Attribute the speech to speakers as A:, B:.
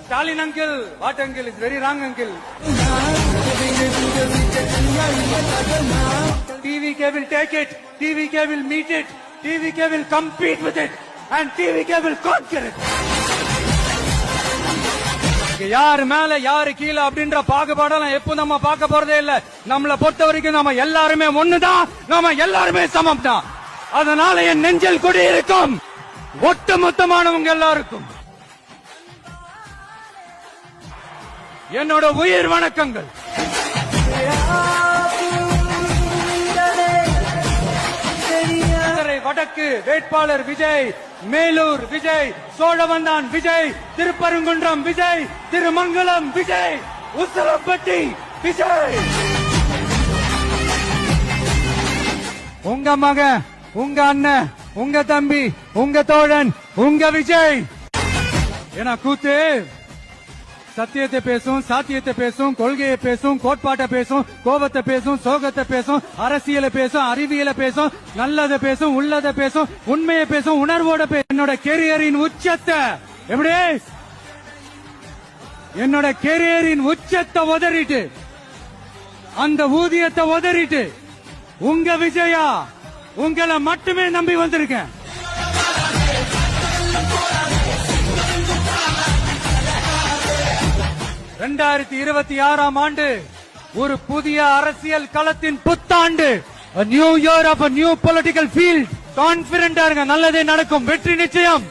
A: Stalin uncle what uncle is very wrong uncle TVK will take it, TVK will meet it, TVK will compete with it, and TVK will conquer யார் மேல யாரு கீழே அப்படின்ற பாகுபாடெல்லாம் எப்போ நம்ம பார்க்க போறதே இல்ல நம்மள பொறுத்த வரைக்கும் நம்ம எல்லாருமே ஒண்ணுதான் நம்ம எல்லாருமே சமம் தான் அதனால என் நெஞ்சில் குடியிருக்கும் இருக்கும் ஒட்டு மொத்தமானவங்க எல்லாருக்கும் என்னோட உயிர் வணக்கங்கள். வடக்கு வேட்பாளர் விஜய் மேலூர் விஜய் சோழவந்தான் விஜய் திருப்பரங்குன்றம் விஜய் திருமங்கலம் விஜய் உசலப்பட்டி விஜய். உங்க மகன் உங்க அண்ணன் உங்க தம்பி உங்க தோழன் உங்க விஜய். ஏன்னா கூத்து சத்தியத்தை பேசும் சாத்தியத்தை பேசும் கொள்கையை பேசும் கோட்பாட்டை பேசும் கோபத்தை பேசும் சோகத்தை பேசும் அரசியலை பேசும் அறிவியலை பேசும் நல்லதை பேசும் உள்ளதை பேசும் உண்மையை பேசும் உணர்வோட பேசும் என்னோட கெரியரின் உச்சத்தை. எப்படி? என்னோட கெரியரின் உச்சத்தை உதறிட்டு அந்த ஊதியத்தை உதறிட்டு உங்க விஜயா? உங்களை மட்டுமே நம்பி வந்திருக்கேன். ரெண்டாயிரத்தி இருபத்தி ஆறாம் ஆண்டு ஒரு புதிய அரசியல் களத்தின் புத்தாண்டு. New year of new political field கான்பிடண்டா இருங்க நல்லதே நடக்கும் வெற்றி நிச்சயம்.